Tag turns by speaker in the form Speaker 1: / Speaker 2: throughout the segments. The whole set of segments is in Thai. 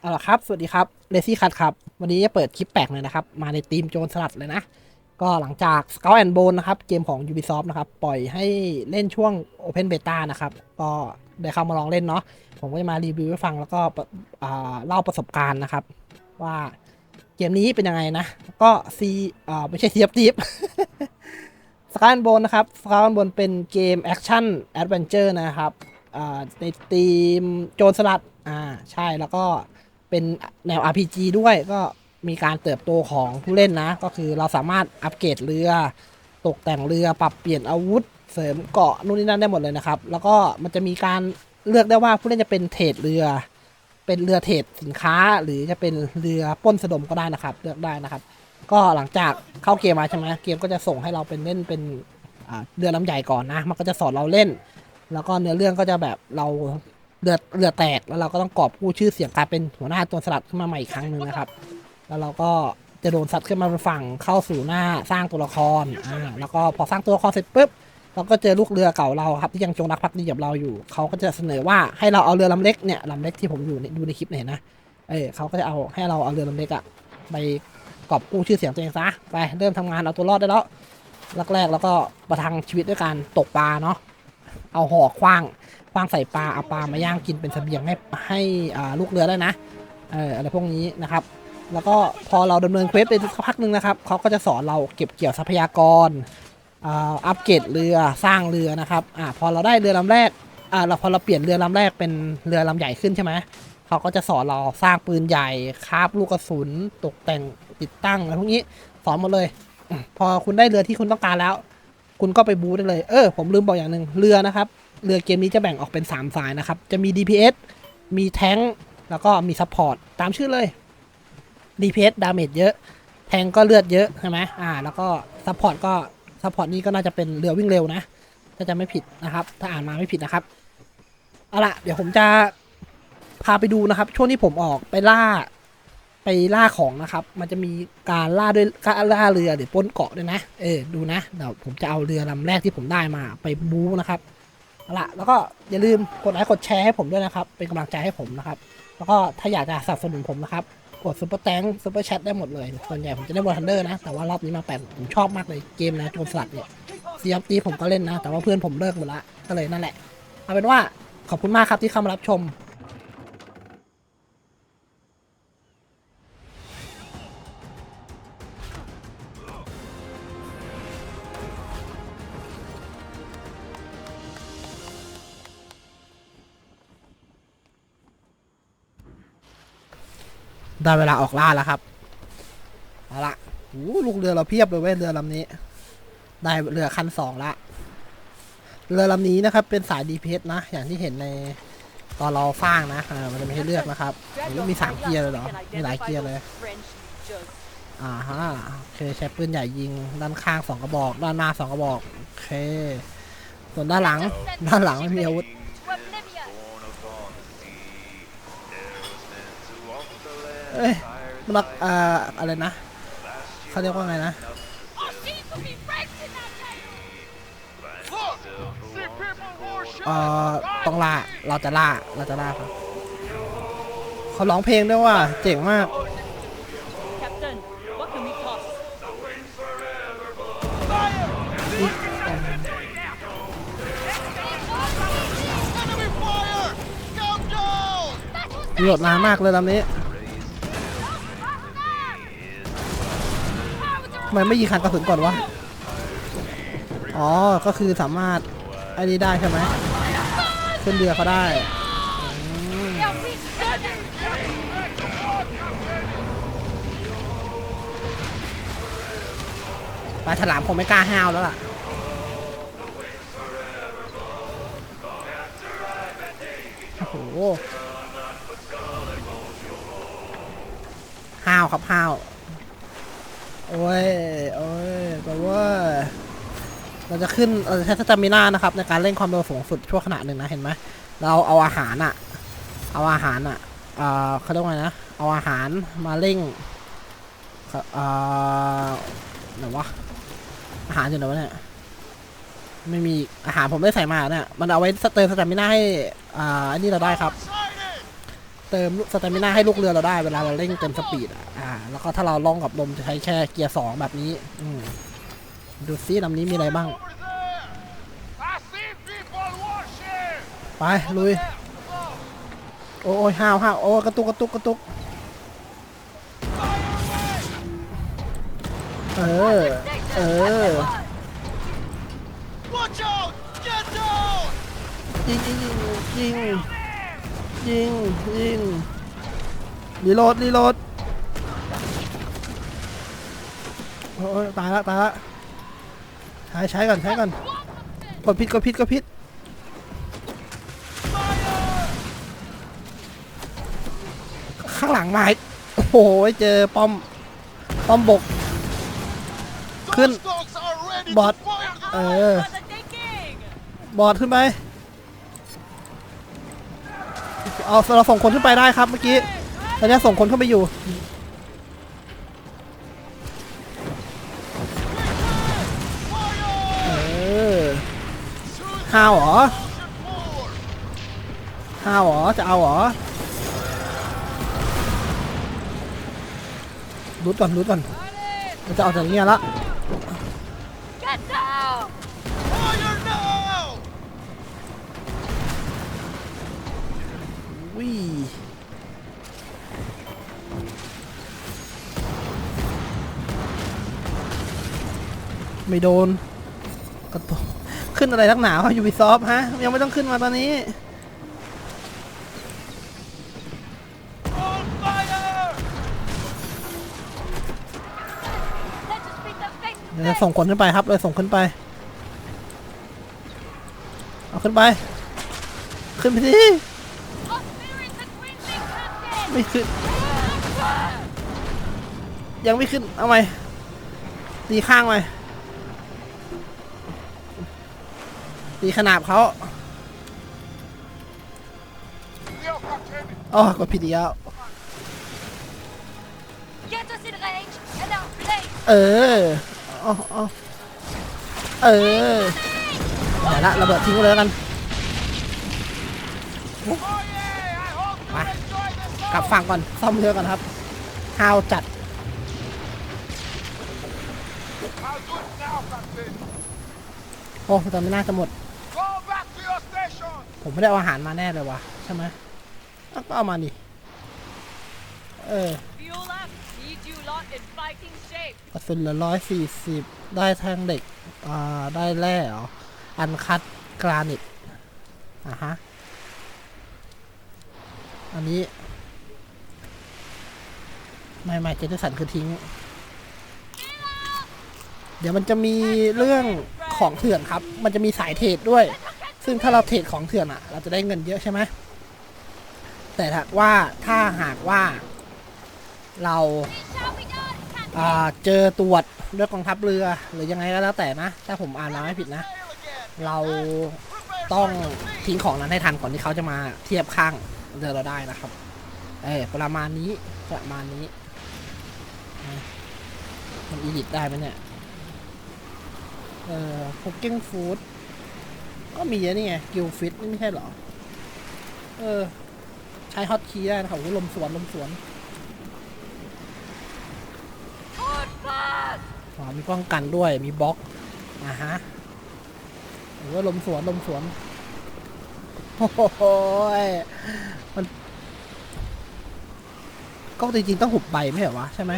Speaker 1: เอาละครับ สวัสดีครับเลซี่คัทครับ วันนี้จะเปิดคลิปแปลกเลยนะครับ มาในทีมโจรสลัดเลยนะ ก็หลังจาก Scout and Bone นะครับ เกมของ Ubisoft นะครับ ปล่อยให้เล่นช่วง Open Beta นะครับ ก็ได้เข้ามาลองเล่นเนาะ ผมก็จะมารีวิวให้ฟังแล้วก็เล่าประสบการณ์นะครับ ว่าเกมนี้เป็นยังไงนะ ก็ซีไม่ใช่เทียบทีบสกายบนนะครับสกายบนเป็นเกมแอคชั่นแอดเวนเจอร์นะครับในทีมโจรสลัด อ่า ใช่แล้วก็ เป็นแนว RPG ด้วยก็มีการเติบโตของผู้เล่นนะ ก็คือเราสามารถอัปเกรดเรือ ตกแต่งเรือปรับเปลี่ยนอาวุธ เสริมเกาะนู่นนี่นั่นได้หมดเลยนะครับ แล้วก็มันจะมีการเลือกได้ว่าผู้เล่นจะเป็นเทรดเรือ เป็นเรือเทรดสินค้า หรือจะเป็นเรือป้นสะดมก็ได้นะครับ เลือกได้นะครับ ก็หลังจากเข้าเกมมาใช่ไหมเกมก็จะส่งให้เราเป็นเล่นเป็นเรือลำใหญ่ก่อนนะ มันก็จะสอนเราเล่น แล้วก็เนื้อเรื่องก็จะแบบเรา เรือเรือแตกแล้วเราก็ต้องกอบกู้ชื่อเสียงกายเป็นหัวหน้าตัวสลัดขึ้นมาใหม่อีกครั้งหนึ่งนะครับ แล้วเราก็จะโดนซัดขึ้นมาเป็นฝั่งเข้าสู่หน้าสร้างตัวละครอ่าแล้วก็พอสร้างตัวละครเสร็จปุ๊บเราก็เจอลูกเรือเก่าเราครับที่ยังจงรักภักดีกับเราอยู่ เขาก็จะเสนอว่าให้เราเอาเรือลำเล็กเนี่ยลำเล็กที่ผมอยู่ดูในคลิปเนี่ยนะเออเขาก็จะเอาให้เราเอาเรือลำเล็กอะไปกอบกู้ชื่อเสียงตัวเองซะไปเริ่มทำงานเอาตัวรอดได้แล้วแรกๆแล้วก็ประทังชีวิตด้วยการตกปลาเนาะ เอาห่อคว้างคว้างใส่ปลาเอาปลามาย่างกินเป็นเสบียงให้ให้ลูกเรือได้นะเอออะไรพวกนี้นะครับ แล้วก็พอเราดำเนินเควสไปสักพักหนึ่งนะครับเขาก็จะสอนเราเก็บเกี่ยวทรัพยากรอัปเกรดเรือสร้างเรือนะครับอ่าพอเราได้เรือลำแรกอ่าเราพอเราเปลี่ยนเรือลำแรกเป็นเรือลำใหญ่ขึ้นใช่ไหมเขาก็จะสอนเราสร้างปืนใหญ่คาบลูกกระสุนตกแต่งติดตั้งอะไรพวกนี้สอนหมดเลย พอคุณได้เรือที่คุณต้องการแล้ว คุณก็ไปบูธได้เลย เออ ผมลืมบอกอย่างหนึ่งเรือนะครับ เรือเกมนี้จะแบ่งออกเป็น 3 สายนะครับ จะมี DPS มีแทงค์แล้วก็มีซัพพอร์ตตามชื่อเลย DPS ดาเมจเยอะ แทงค์ก็เลือดเยอะใช่ไหมอ่า แล้วก็ซัพพอร์ตก็ซัพพอร์ตนี่ก็น่าจะเป็นเรือวิ่งเร็วนะ ถ้าจะไม่ผิดนะครับ ถ้าอ่านมาไม่ผิดนะครับ เอาล่ะเดี๋ยวผมจะพาไปดูนะครับ ช่วงที่ผมออกไปล่า ไปล่าของนะครับ มันจะมีการล่าด้วยการล่าเรือหรือป้นเกาะด้วยนะ เออ ดูนะ เดี๋ยวผมจะเอาเรือลำแรกที่ผมได้มาไปบู๊นะครับเอาละแล้วก็อย่าลืมกดไลค์กดแชร์ให้ผมด้วยนะครับ เป็นกำลังใจให้ผมนะครับ แล้วก็ถ้าอยากจะสนับสนุนผมนะครับ กดซุปเปอร์แตงซุปเปอร์แชทได้หมดเลย ส่วนใหญ่ผมจะได้บอลทันเดอร์นะ แต่ว่ารอบนี้มาแปดผมชอบมากเลย เกมนะโจรสลัดเนี่ยซีอตีผมก็เล่นนะ แต่ว่าเพื่อนผมเลิกหมดละ ก็เลยนั่นแหละ เอาเป็นว่าขอบคุณมากครับที่เข้ามารับชม ได้เวลาออกล่าแล้วครับเอาละโอ้ลูกเรือเราเพียบเลยเว้ยเรือลำนี้ ได้เรือคันสองละ เรือลำนี้นะครับ เป็นสายดีเพนะ อย่างที่เห็นในตอนเราสร้างนะอ่ามันจะมีให้เลือกนะครับโอ้มีสามเกียร์เลยเหรอ มีหลายเกียร์เลย อ่าฮะ โอเคใช้ปืนใหญ่ยิง ด้านข้างสองกระบอก ด้านหน้าสองกระบอก โอเค ส่วนด้านหลัง ด้านหลังไม่มีอาวุธ เอ้ยมันรักอ่าอะไรนะเขาเรียกว่าไงนะเอ่อต้องล่าเราจะล่าเราจะล่าครับเขาร้องเพลงด้วยว่าเจ๋งมาก
Speaker 2: Captain, what can we cost?
Speaker 1: มีโหลดนานมากเลยลำนี้ ทำไมไม่ยิงขันกระสุนก่อนวะ อ๋อ ก็คือสามารถไอ้นี้ได้ใช่ไหมขึ้นเรือเขาได้อืมปลาฉลามคงไม่กล้าห้าวแล้วล่ะ โอ้โห ห้าวครับห้าว โอ้ย โอ้ยแต่ว่าเราจะขึ้นเราจะใช้สตามิน่านะครับ ในการเล่นความเร็วสูงสุดชั่วขณะหนึ่งนะ เห็นไหม เราเอาอาหารอะเอาอาหารอะอ่าเขาเรียกว่าไงนะ เอาอาหารมาเร่งครับอ่าไหนวะ อาหารอยู่ไหนวะเนี่ย ไม่มีอาหารผมได้ใส่มาเนี่ย มันเอาไว้เติมสตามิน่าให้ อ่าอันนี้เราได้ครับ เติมสเตมิน่าให้ลูกเรือเราได้เวลาเราเร่งเต็มสปีดอ่า แล้วก็ถ้าเราล่องกับลมจะใช้แค่เกียร์สองแบบนี้อืดูซิลำนี้มีอะไรบ้าง ไป ลุย โอ้ยห้าวห้าวโอ้ยกระตุกกระตุกกระตุก เออ เออยิงยิงยิง ยิงยิงรีโหลดรีโหลดโอ้ยตายละตายละใช้ใช้ก่อนใช้ก่อนกดพิษกดพิษกดพิษข้างหลังมาอีกโอ้โหเจอป้อมป้อมบก ขึ้น
Speaker 3: Those dogs are ready
Speaker 1: But-
Speaker 3: to fire!
Speaker 1: เออ
Speaker 2: For the taking!
Speaker 1: บอดขึ้นไป เอาเราส่งคนขึ้นไปได้ครับเมื่อกี้ตอนนี้ส่งคนขึ้นไปอยู่ เออห้าวเหรอ
Speaker 3: Forward!
Speaker 1: ห้าวเหรอ จะเอาเหรอรุดก่อนรุดก่อนมันจะเอาจากเนี้ยละ วิไม่โดนกระตุกขึ้นอะไรทักหนาวอยู่บีซอฟฮะ ยังไม่ต้องขึ้นมาตอนนี้
Speaker 3: On fire!
Speaker 2: Let us beat them face
Speaker 1: เดี๋ยวจะส่งคนขึ้นไปครับเลยส่งขึ้นไป เอาขึ้นไป ขึ้นไปสิ ไม่ขึ้น ยังไม่ขึ้น เอาไหมตีข้างไหมตีขนาบเขา
Speaker 3: Leo, Captain!
Speaker 1: อ๋อกดผิดอีกแล้วเออเอาเอเออเดี๋ยวละระเบิดทิ้งไว้เลยแล้วกัน กลับฝั่งก่อนซ่อมเรือก่อนครับฮาวจัดโอ้แต่ไม่น่าจะหมด ผมไม่ได้เอาอาหารมาแน่เลยวะใช่ไหมก็เอามาดิเออกระสุนลือร้อยสี่สิบได้แท่งเหล็ก อ่า ได้แร่เหรอ อันคัดกรานิตอะฮะ อันนี้ ไม่ไม่เจนสันคือทิ้ง เดี๋ยวมันจะมีเรื่องของเถื่อนครับ มันจะมีสายเทรดด้วย ซึ่งถ้าเราเทรดของเถื่อนอะ เราจะได้เงินเยอะใช่ไหมแต่ถ้าว่าถ้าหากว่า เราเจอตรวจด้วยกองทัพเรือหรือยังไงก็แล้วแต่นะ ถ้าผมอ่านมาไม่ผิดนะ เราต้องทิ้งของนั้นให้ทันก่อนที่เขาจะมาเทียบข้างเรือเราได้นะครับ เออประมาณนี้ประมาณนี้ มันอีดิทได้ไหมเนี่ย เออคุกกิ้งฟู้ดก็มีเยอะนี่ไงกิลฟิตนี่ไม่ใช่เหรอ เออ ใช้ฮอตคีย์ได้นะครับโอ้โหลมสวนลมสวนอ๋อมีป้องกันด้วยมีบล็อกอ่าฮะหรือว่าลมสวนลมสวนโอ้โหยมัน ก็จริงๆต้องหุบใบไม่เหรอวะใช่ไหม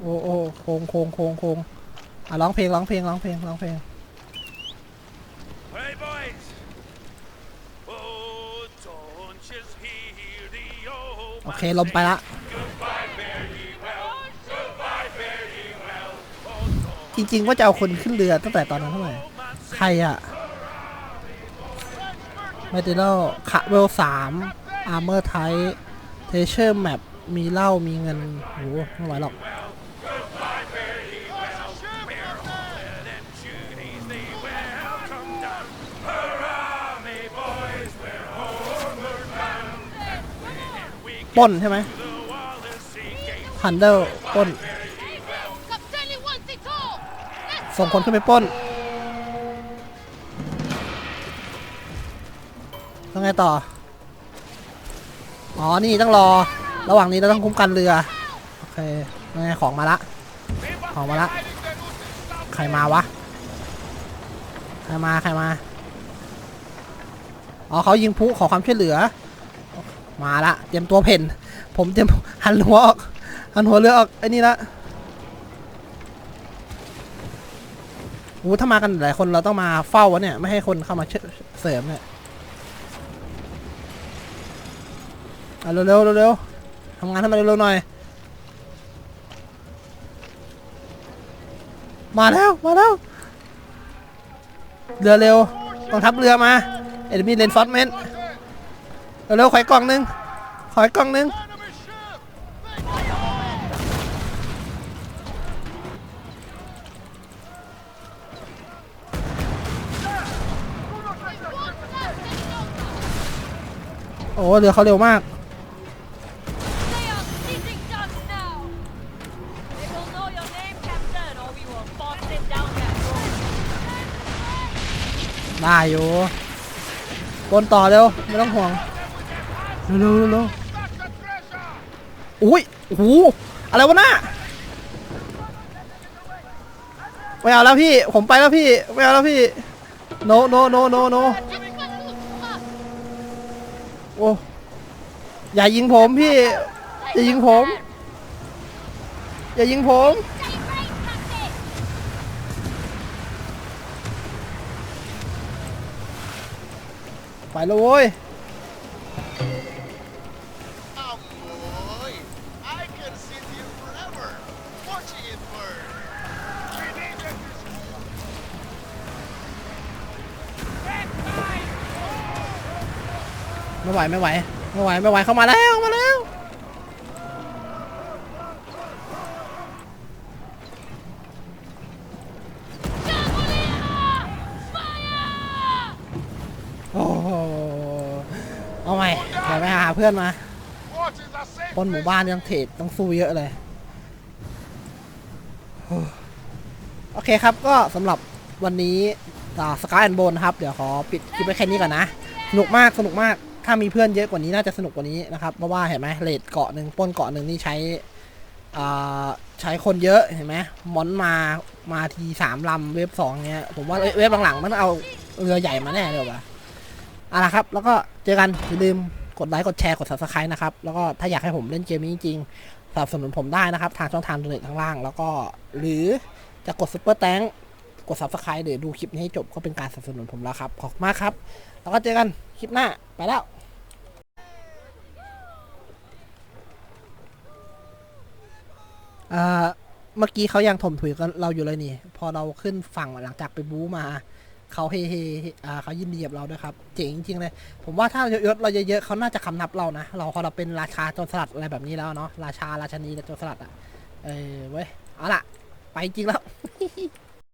Speaker 1: โอ้โอ้โค้งโค้งโค้งโค้งอะร้องเพลงร้องเพลงร้องเพลงร้องเพลง
Speaker 4: Hey boys! Oh, don't just hear the old
Speaker 1: โอเคลมไปละ
Speaker 4: Goodbye, very well. Goodbye, very well. Oh,
Speaker 1: จริงๆว่าจะเอาคนขึ้นเรือตั้งแต่ตอนนั้นเท่าไหร่
Speaker 4: man
Speaker 1: ใครอะเมติโลคาเวลสามอาร์เมอร์ไทเทเชอร์แมปมีเหล้ามีเงินโหไม่ไหวหรอก ป้นใช่ไหมฮันเดอร์ป้น ส่งคนขึ้นไปป้นแล้วไงไงต่อ อ๋อ นี่ต้องรอ ระหว่างนี้เราต้องคุ้มกันเรือ โอเคยังไงของมาละ ของมาละ ใครมาวะ ใครมา ใครมา อ๋อเขายิงพุขอความช่วยเหลือ มาละเตรียมตัวเพ่น ผมเตรียมหันหัวออกหันหัวเรือออกไอ้นี่ละโอ้ถ้ามากันหลายคนเราต้องมาเฝ้าวะเนี่ย ไม่ให้คนเข้ามาเสริมเนี่ยเอาเร็วเร็วทำงานให้มันเร็วๆหน่อย มาแล้ว มาแล้ว เรือเร็วต้องทัพเรือมา เอ็ดมีเลนฟอร์เมน เร็วๆขอยกล่องนึงขอยกล่องนึงโอ้เรือเขาเร็วมากได้อยู่บนต่อเร็ว ไม่ต้องห่วง เร็วๆเร็วๆอุ้ยโอ้โหอะไรวะน่าไม่เอาแล้วพี่ ผมไปแล้วพี่ไม่เอาแล้วพี่ no no no no no โอ้อย่ายิงผมพี่ อย่ายิงผม อย่ายิงผม ไปแล้วโว้ย ไม่ไหวไม่ไหวไม่ไหวไม่ไหวเข้ามาแล้วมาแล้วโอ้โหเอาใหม่เดี๋ยวไปหาเพื่อนมาบนหมู่บ้านยังเทรดต้องสู้เยอะเลยโอเคครับก็สำหรับวันนี้สกายแอนโบนครับ เดี๋ยวขอปิดคลิปไว้แค่นี้ก่อนนะ สนุกมากสนุกมาก ถ้ามีเพื่อนเยอะกว่านี้น่าจะสนุกกว่านี้นะครับเพราะว่าเห็นไหมเลดเกาะหนึ่งป้นเกาะหนึ่งนี่ใช้อ่าใช้คนเยอะเห็นไหมมอนมามาทีสามลำเว็บสองเนี้ยผมว่าเว็บหลังๆมันต้องเอาเรือใหญ่มาแน่เลยว่ะเอาละครับ แล้วก็เจอกันอย่าลืมกดไลค์กดแชร์กด subscribe นะครับ แล้วก็ถ้าอยากให้ผมเล่นเกมนี้จริงๆสนับสนุนผมได้นะครับ ทางช่องทางเน็ตข้างล่าง แล้วก็หรือจะกดซุปเปอร์แตงกด subscribe หรือดูคลิปนี้ให้จบก็เป็นการสนับสนุนผมแล้วครับ ขอบคุณมากครับ แล้วก็เจอกันคลิปหน้าไปแล้ว อ่อเมื่อกี้เขายังถมถุยกันเราอยู่เลยนี่ พอเราขึ้นฝั่งหลังจากไปบู๊มา เขาเฮเฮอ่าเขายินดีกับเราด้วยครับ เจ๋งจริงๆเลย ผมว่าถ้ายศเราเยอะๆเขาน่าจะคำนับเรานะ เราพอเราเป็นราชาโจรสลัดอะไรแบบนี้แล้วเนาะ ราชาราชนีโจรสลัดอะ เออเว้ย เอาล่ะ ไปจริงแล้ว